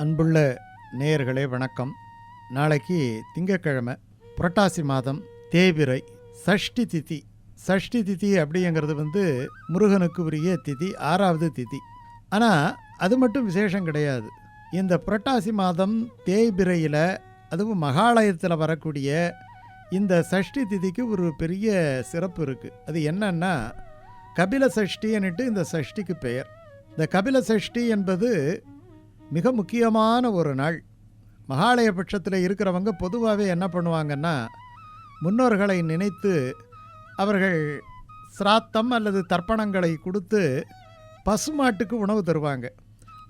அன்புள்ள நேயர்களே வணக்கம். நாளைக்கு திங்கட்கிழமை புரட்டாசி மாதம் தேவிரை சஷ்டி திதி. சஷ்டி திதி அப்படிங்கிறது வந்து முருகனுக்கு உரிய திதி ஆறாவது திதி. ஆனால் அது மட்டும் விசேஷம் கிடையாது. இந்த புரட்டாசி மாதம் தேய்பிரையில் அதுவும் மகாலயத்தில் வரக்கூடிய இந்த சஷ்டி திதிக்கு ஒரு பெரிய சிறப்பு இருக்குது அது என்னன்னா கபில சஷ்டின்னுட்டு இந்த சஷ்டிக்கு பெயர். இந்த கபில சஷ்டி என்பது மிக முக்கியமான ஒரு நாள். மகாலய பட்சத்தில் இருக்கிறவங்க பொதுவாகவே என்ன பண்ணுவாங்கன்னா முன்னோர்களை நினைத்து அவர்கள் சிராத்தம் அல்லது தர்ப்பணங்களை கொடுத்து பசுமாட்டுக்கு உணவு தருவாங்க.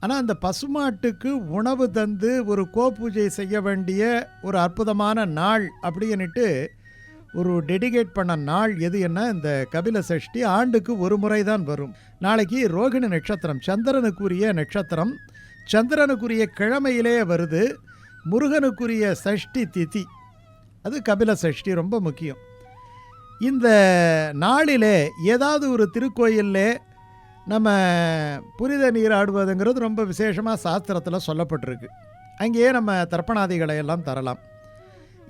ஆனால் அந்த பசுமாட்டுக்கு உணவு தந்து ஒரு கோபூஜை செய்ய வேண்டிய ஒரு அற்புதமான நாள் அப்படின்னுட்டு ஒரு டெடிகேட் பண்ண நாள் எது என்ன இந்த கபில சஷ்டி ஆண்டுக்கு ஒரு முறை தான் வரும். நாளைக்கு ரோகிணி நட்சத்திரம் சந்திரனுக்குரிய நட்சத்திரம் சந்திரனுக்குரிய கிழமையிலே வருது முருகனுக்குரிய சஷ்டி திதி. அது கபில சஷ்டி ரொம்ப முக்கியம். இந்த நாளிலே ஏதாவது ஒரு திருக்கோயிலே நம்ம புனித நீராடுவதுங்கிறது ரொம்ப விசேஷமாக சாஸ்திரத்தில் சொல்லப்பட்டிருக்கு. அங்கேயே நம்ம தர்ப்பணாதிகளை எல்லாம் தரலாம்.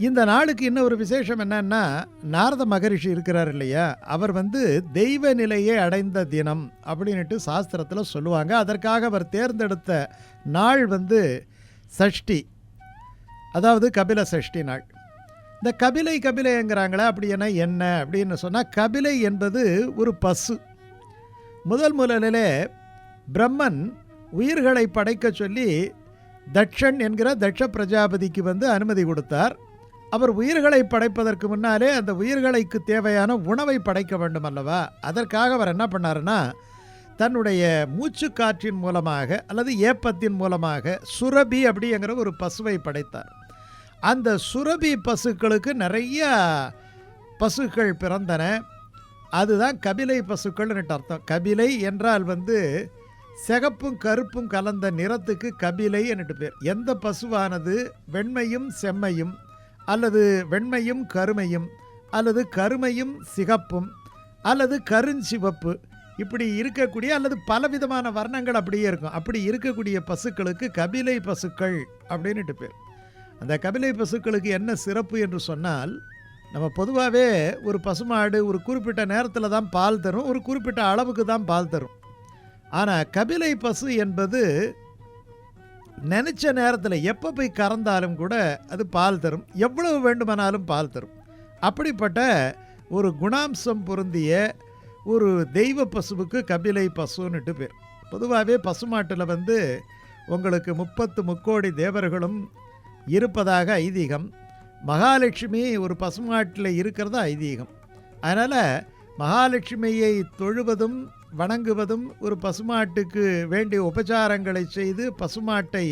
இந்த நாளுக்கு இன்னும் ஒரு விசேஷம் என்னன்னா நாரத மகரிஷி இருக்கிறார் இல்லையா? அவர் வந்து தெய்வ நிலையை அடைந்த தினம் அப்படின்ட்டு சாஸ்திரத்தில் சொல்லுவாங்க. அதற்காக அவர் தேர்ந்தெடுத்த நாள் வந்து சஷ்டி. அதாவது கபில சஷ்டி நாள். இந்த கபிலை கபிலைங்கிறாங்களே அப்படி என்ன என்ன அப்படின்னு சொன்னால் கபிலை என்பது ஒரு பசு. முதல் முதலிலே பிரம்மன் உயிர்களை படைக்க சொல்லி தட்சன் என்கிற தட்ச பிரஜாபதிக்கு வந்து அனுமதி கொடுத்தார். அவர் உயிர்களை படைப்பதற்கு முன்னாலே அந்த உயிர்களுக்கு தேவையான உணவை படைக்க வேண்டும் அல்லவா? அதற்காக அவர் என்ன பண்ணாருன்னா தன்னுடைய மூச்சு காற்றின் மூலமாக அல்லது ஏப்பத்தின் மூலமாக சுரபி அப்படிங்கிற ஒரு பசுவை படைத்தார். அந்த சுரபி பசுக்களுக்கு நிறைய பசுக்கள் பிறந்தன. அதுதான் கபிலை பசுக்கள்னு அர்த்தம். கபிலை என்றால் வந்து சிகப்பும் கருப்பும் கலந்த நிறத்துக்கு கபிலை என்னட்டு பேர். எந்த பசுவானது? வெண்மையும் செம்மையும் அல்லது வெண்மையும் கருமையும் அல்லது கருமையும் சிகப்பும் அல்லது கருஞ்சிவப்பு இப்படி இருக்கக்கூடிய அல்லது பலவிதமான வர்ணங்கள் அப்படியே இருக்கும். அப்படி இருக்கக்கூடிய பசுக்களுக்கு கபிலை பசுக்கள் அப்படின்னுட்டு பேர். அந்த கபிலை பசுக்களுக்கு என்ன சிறப்பு என்று சொன்னால் நம்ம பொதுவாகவே ஒரு பசுமாடு ஒரு குறிப்பிட்ட நேரத்தில் தான் பால் தரும் ஒரு குறிப்பிட்ட அளவுக்கு தான் பால் தரும். ஆனால் கபிலை பசு என்பது நினச்ச நேரத்தில் எப்போ போய் கறந்தாலும் கூட அது பால் தரும். எவ்வளவு வேண்டுமானாலும் பால் தரும். அப்படிப்பட்ட ஒரு குணாம்சம் பொருந்திய ஒரு தெய்வ பசுவுக்கு கபிலை பசுன்னுட்டு பேர். பொதுவாகவே பசுமாட்டில் வந்து உங்களுக்கு முப்பத்து முக்கோடி தேவர்களும் இருப்பதாக ஐதீகம். மகாலட்சுமி ஒரு பசுமாட்டில் இருக்கிறது ஐதீகம். அதனால் மகாலட்சுமியை தொழுவதும் வணங்குவதும் ஒரு பசுமாட்டுக்கு வேண்டிய உபச்சாரங்களை செய்து பசுமாட்டை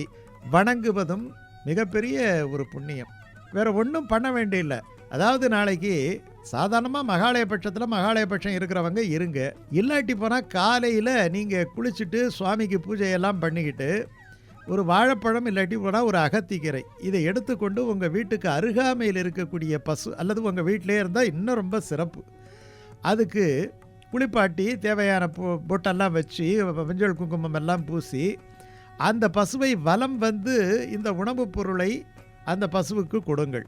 வணங்குவதும் மிகப்பெரிய ஒரு புண்ணியம். வேறு ஒன்றும் பண்ண வேண்டியில்லை. அதாவது நாளைக்கு சாதாரணமாக மகாலய பட்சத்தில் மகாலய பட்சம் இருக்கிறவங்க இருங்க. இல்லாட்டி போனால் காலையில் நீங்கள் குளிச்சுட்டு சுவாமிக்கு பூஜையெல்லாம் பண்ணிக்கிட்டு ஒரு வாழைப்பழம் இல்லாட்டி போனால் ஒரு அகத்திக்கீரை. இதை எடுத்துக்கொண்டு உங்கள் வீட்டுக்கு அருகாமையில் இருக்கக்கூடிய பசு அல்லது உங்கள் வீட்டிலே இருந்தால் இன்னும் ரொம்ப சிறப்பு. அதுக்கு குளிப்பாட்டி தேவையான பொ பொட்டெல்லாம் வச்சு மஞ்சள் குங்குமம் எல்லாம் பூசி அந்த பசுவை வலம் வந்து இந்த உணவுப் பொருளை அந்த பசுவுக்கு கொடுங்கள்.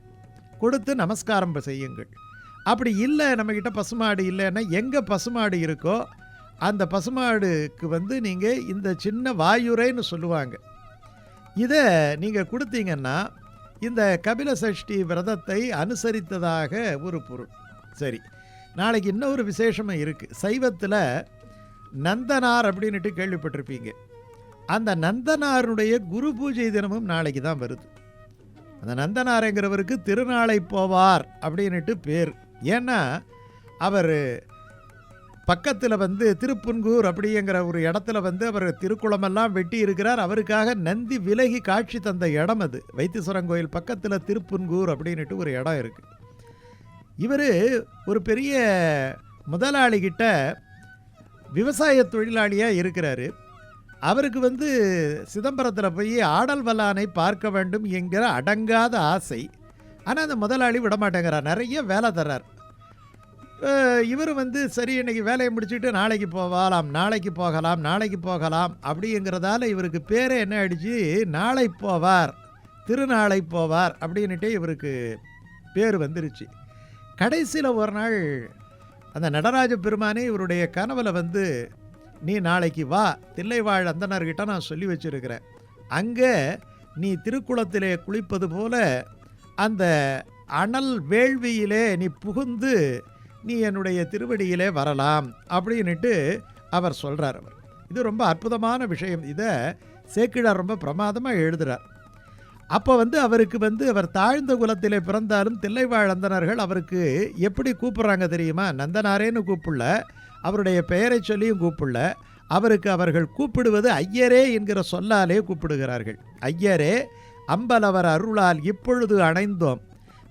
கொடுத்து நமஸ்காரம் செய்யுங்கள். அப்படி இல்லை நம்மக்கிட்ட பசுமாடு இல்லைன்னா எங்கே பசுமாடு இருக்கோ அந்த பசுமாடுக்கு வந்து நீங்கள் இந்த சின்ன வாயுரைன்னு சொல்லுவாங்க. இதை நீங்கள் கொடுத்தீங்கன்னா இந்த கபில சஷ்டி விரதத்தை அனுசரித்ததாக ஒரு பொருள். சரி. நாளைக்கு இன்னொரு விசேஷமும் இருக்குது சைவத்தில் நந்தனார் அப்படின்னுட்டு கேள்விப்பட்டிருப்பீங்க. அந்த நந்தனாருடைய குரு பூஜை தினமும் நாளைக்கு தான் வருது. அந்த நந்தனாருங்கிறவருக்கு திருநாளை போவார் அப்படின்ட்டு பேர். ஏன்னா அவர் பக்கத்தில் வந்து திருப்புன்கூர் அப்படிங்கிற ஒரு இடத்துல வந்து அவர் திருக்குளமெல்லாம் வெட்டி இருக்கிறார். அவருக்காக நந்தி விலகி காட்சி தந்த இடம் அது. வைத்தீஸ்வரன் கோயில் பக்கத்தில் திருப்புன்கூர் அப்படின்னுட்டு ஒரு இடம் இருக்குது இவர் ஒரு பெரிய முதலாளிகிட்ட விவசாய தொழிலாளியாக இருக்கிறாரு. அவருக்கு வந்து சிதம்பரத்தில் போய் ஆடல் வல்லானை பார்க்க வேண்டும் என்கிற அடங்காத ஆசை. ஆனால் அந்த முதலாளி விடமாட்டேங்கிறார். நிறைய வேலை தர்றார். இவர் வந்து சரி இன்னைக்கு வேலையை முடிச்சுட்டு நாளைக்கு போகலாம் நாளைக்கு போகலாம் நாளைக்கு போகலாம் அப்படிங்கிறதால இவருக்கு பேரே என்ன ஆயிடுச்சு? நாளை போவார் திருநாளை போவார் அப்படின்னுட்டே இவருக்கு பேர் வந்துருச்சு. கடைசியில் ஒரு நாள் அந்த நடராஜ பெருமானே இவருடைய கனவில் வந்து நீ நாளைக்கு வா தில்லைவாழ் அந்தனர்கிட்ட நான் சொல்லி வச்சிருக்கிறேன். அங்கே நீ திருக்குளத்திலே குளிப்பது போல அந்த அனல் வேள்வியிலே நீ புகுந்து நீ என்னுடைய திருவடியிலே வரலாம் அப்படின்னுட்டு அவர் சொல்கிறார் அவர். இது ரொம்ப அற்புதமான விஷயம். இதை சேக்கிழார் ரொம்ப பிரமாதமாக எழுதுகிறார் அப்போ வந்து அவருக்கு வந்து அவர் தாழ்ந்த குலத்திலே பிறந்தாலும் தில்லைவாழ் அந்தனர்கள் அவருக்கு எப்படி கூப்பிட்றாங்க தெரியுமா? நந்தனாரேன்னு கூப்பிடல. அவருடைய பெயரை சொல்லியும் கூப்பிடல. அவருக்கு அவர்கள் கூப்பிடுவது ஐயரே என்கிற சொல்லாலே கூப்பிடுகிறார்கள். ஐயரே அம்பலவர் அருளால் இப்பொழுது அணைந்தோம்.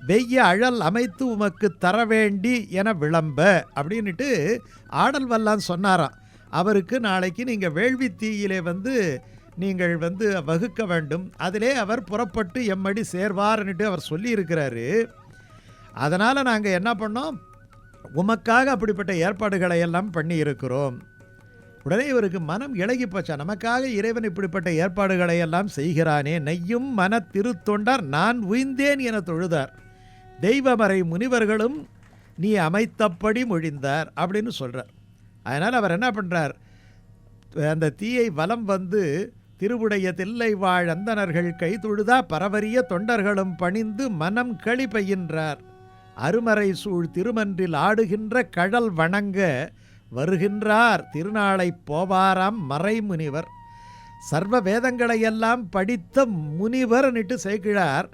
வெய்ய அழல் அமைத்து உமக்கு தர வேண்டி என விளம்ப அப்படின்னுட்டு ஆடல் வல்லான் சொன்னாராம். அவருக்கு நாளைக்கு நீங்கள் வேள்வி தீயிலே வந்து நீங்கள் வந்து வகுக்க வேண்டும். அதிலே அவர் புறப்பட்டு எம்மடி சேர்வார்னுட்டு அவர் சொல்லியிருக்கிறாரு. அதனால் நாங்கள் என்ன பண்ணோம்? உமக்காக அப்படிப்பட்ட ஏற்பாடுகளை எல்லாம் பண்ணி இருக்கிறோம் உடனே இவருக்கு மனம் இழகி போச்சா? நமக்காக இறைவன் இப்படிப்பட்ட ஏற்பாடுகளை எல்லாம் செய்கிறானே? நெய்யும் மன திருத்தொண்டர் நான் உய்ந்தேன் என தொழுதார். தெய்வமறை முனிவர்களும் நீ அமைத்தபடி மொழிந்தார் அப்படின்னு சொல்கிறார் அதனால் அவர் என்ன பண்ணுறார் அந்த தீயை வலம் வந்து திருவுடைய தில்லை வாழ் அந்தனர்கள் கைதொழுதா பரவரிய தொண்டர்களும் பணிந்து மனம் களி அருமறை சூழ் திருமன்றில் ஆடுகின்ற கடல் வணங்க வருகின்றார் திருநாளை போவாராம் மறைமுனிவர். சர்வ வேதங்களையெல்லாம் படித்த முனிவர்னுட்டு சேர்க்கிறார்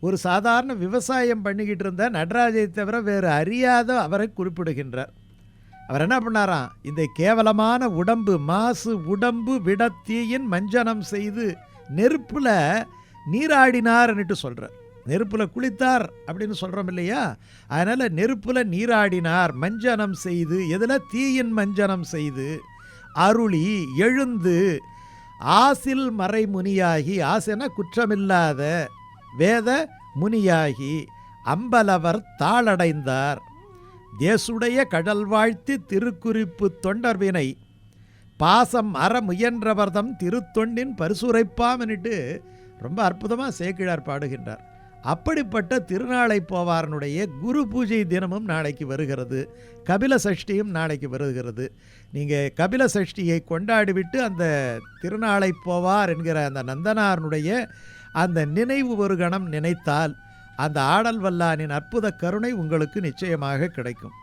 ஒரு சாதாரண விவசாயம் பண்ணிக்கிட்டு இருந்த நடராஜை தவிர வேறு அறியாத அவரை குறிப்பிடுகின்றார். அவர் என்ன பண்ணாராம்? இந்த கேவலமான உடம்பு மாசு உடம்பு விடத்தீயின் மஞ்சனம் செய்து நெருப்பில் நீராடினார்னுட்டு சொல்கிறார் நெருப்பில் குளித்தார் அப்படின்னு சொல்கிறோம் இல்லையா? அதனால் நெருப்பில் நீராடினார் மஞ்சனம் செய்து எதில்? தீயின் மஞ்சனம் செய்து அருளி எழுந்து ஆசில் மறைமுனியாகி ஆசைனா குற்றமில்லாத வேத முனியாகி அம்பலவர் தாளடைந்தார். தேசுடைய கடல் வாழ்த்தி திருக்குறிப்பு தொண்டர்வினை. பாசம் அற முயன்றவர்தம் திருத்தொண்டின் பரிசுரைப்பாமனிட்டு ரொம்ப அற்புதமாக சேக்கிழார் பாடுகின்றார். அப்படிப்பட்ட திருநாளை போவாரனுடைய குரு பூஜை தினமும் நாளைக்கு வருகிறது. கபில சஷ்டியும் நாளைக்கு வருகிறது. நீங்கள் கபில சஷ்டியை கொண்டாடிவிட்டு அந்த திருநாளை போவார் என்கிற அந்த நந்தனாரனுடைய அந்த நினைவு ஒரு கணம் நினைத்தால் அந்த ஆடல் வல்லானின் அற்புத கருணை உங்களுக்கு நிச்சயமாக கிடைக்கும்.